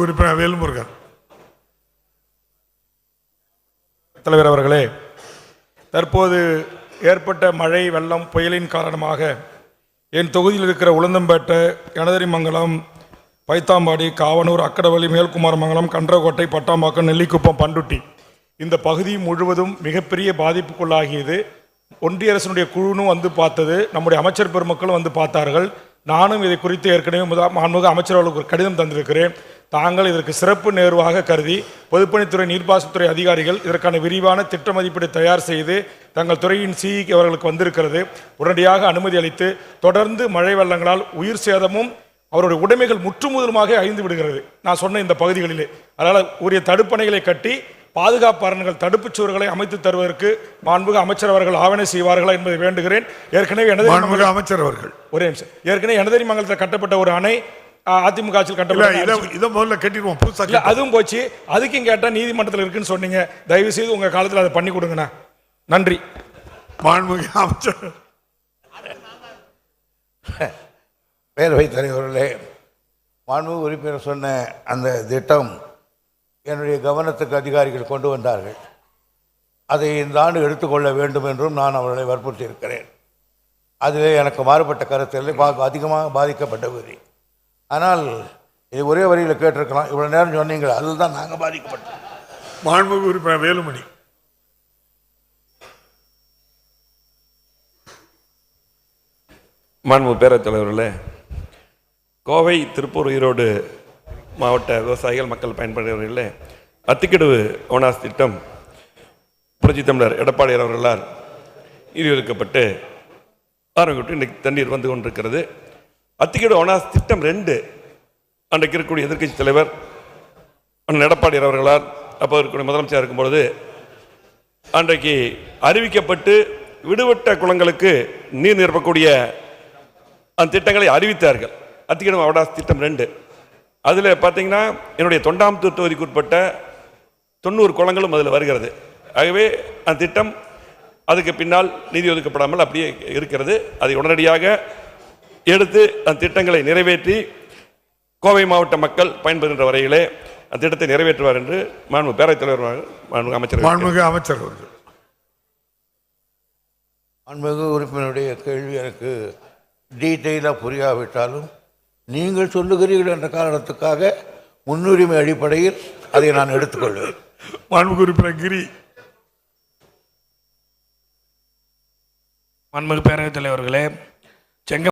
மாண்புமிகு உறுப்பினர் வேல்முருகன். தலைவர் அவர்களே தற்போது ஏற்பட்ட மழை வெள்ளம் புயலின் காரணமாக என் தொகுதியில் இருக்கிற உளுந்தம்பேட்டை கனதரிமங்கலம் பைத்தாம்பாடி காவனூர் அக்கடவள்ளி மேல்குமாரமங்கலம் கன்றக்கோட்டை பட்டாம்பாக்கம் நெல்லிக்குப்பம் பண்டுட்டி இந்த பகுதி முழுவதும் மிகப்பெரிய பாதிப்புக்குள்ளாகியது. ஒன்றிய அரசனுடைய குழுனும் வந்து பார்த்தது நம்முடைய அமைச்சர் பெருமக்களும் வந்து பார்த்தார்கள். நானும் இதை குறித்து ஏற்கனவே முதல் மாண்புமிகு அமைச்சர் அவர்களுக்கு ஒரு கடிதம் தந்திருக்கிறேன். தாங்கள் இதற்கு சிறப்பு நேர்வாக கருதி பொதுப்பணித்துறை நீர்ப்பாசனத்துறை அதிகாரிகள் இதற்கான விரிவான திட்ட மதிப்பீடு தயார் செய்து தங்கள் துறையின் சிஇக்கு அவர்களுக்கு வந்திருக்கிறது. உடனடியாக அனுமதி அளித்து தொடர்ந்து மழை வெள்ளங்களால் உயிர் சேதமும் அவருடைய உடைமைகள் முற்றுமுதலுமாக அழிந்து விடுகிறது. நான் சொன்ன இந்த பகுதிகளிலே. அதனால் உரிய தடுப்பணைகளை கட்டி பாதுகாப்பு அரண்கள் தடுப்புச் சுவர்களை அமைத்து தருவதற்கு மாண்புக அமைச்சர் அவர்கள் ஆவணை செய்வார்களா என்பதை வேண்டுகிறேன். ஏற்கனவே எனது அமைச்சர் அவர்கள். ஒரே நிமிஷம். ஏற்கனவே எனதரி மங்கலத்தில் கட்டப்பட்ட ஒரு அணை அதிமுக ஆட்சியில் இல்ல கட்டப்பட்ட இதை இதை முதல்ல கட்டிடுவோம் புதுசா இல்ல அதுவும் போச்சு. அதுக்கும் கேட்டா நீதிமன்றத்தில் இருக்குன்னு சொன்னீங்க. தயவு செய்து உங்க காலத்தில் அதை பண்ணி கொடுங்கண்ணா. நன்றி. மாண்புமிகு அமைச்சர். பேரவைத் தலைவர்களே மாண்பு உறுப்பினர் சொன்ன அந்த திட்டம் என்னுடைய கவனத்துக்கு அதிகாரிகள் கொண்டு வந்தார்கள். அதை இந்த ஆண்டு எடுத்துக்கொள்ள வேண்டும் என்றும் நான் அவர்களை வற்புறுத்தி இருக்கிறேன் அதிலே எனக்கு மாறுபட்ட கருத்தில் அதிகமாக பாதிக்கப்பட்ட பகுதி ஆனால் இது ஒரே வரியில் கேட்டிருக்கலாம். இவ்வளோ நேரம் சொன்னீங்களே அதில் தான் நாங்கள் பாதிக்கப்பட்டோம். மாண்புமிகு உறுப்பினர் வேலுமணி. மாண்பு பேரவைத் தலைவர்களே கோவை திருப்பூர் ஈரோடு மாவட்ட விவசாயிகள் மக்கள் பயன்படுகிறவர்களே அத்திக்கடவு ஓனாஸ் திட்டம் புரட்சி தமிழர் எடப்பாடியார் அவர்களால் ஈடுபடுத்தப்பட்டு ஆரம்பிக்கப்பட்டு இன்றைக்கு தண்ணீர் வந்து கொண்டிருக்கிறது. அத்திக்கடவு ஓனாஸ் திட்டம் ரெண்டு. அன்றைக்கு இருக்கக்கூடிய எதிர்க்கட்சி தலைவர் அண்ணன் எடப்பாடியார் அவர்களால் அப்போ இருக்கக்கூடிய முதலமைச்சர் இருக்கும்பொழுது அன்றைக்கு அறிவிக்கப்பட்டு விடுபட்ட குளங்களுக்கு நீர் நிரப்பக்கூடிய அந்த திட்டங்களை அறிவித்தார்கள். அத்திக்கிடம் அவடாஸ் திட்டம் ரெண்டு. அதில் பார்த்தீங்கன்னா என்னுடைய தொண்டாமுத்தூர் தொகுதிக்கு உட்பட்ட தொண்ணூறு குளங்களும் அதில் வருகிறது. ஆகவே அந்த திட்டம் அதுக்கு பின்னால் நிதி ஒதுக்கப்படாமல் அப்படியே இருக்கிறது. அதை உடனடியாக எடுத்து அந்த திட்டங்களை நிறைவேற்றி கோவை மாவட்ட மக்கள் பயன்பெறுகின்ற வரையிலே அந்த திட்டத்தை நிறைவேற்றுவார் என்று மாண்பு பேரவைத் தலைவர் மாண்பு அமைச்சர் மாண்புமிகு அமைச்சர் அவர்கள். அன்பகு உறுப்பினருடைய கேள்வி எனக்கு டீட்டெயிலாக புரியாவிட்டாலும் நீங்கள் சொல்லுகிறீர்கள் என்ற காரணத்துக்காக முன்னுரிமை அடிப்படையில் அதை நான் எடுத்துக்கொள்வேன். மாண்புமிகு உறுப்பினர் கிரி. மாண்புமிகு பேரவைத் தலைவர்களே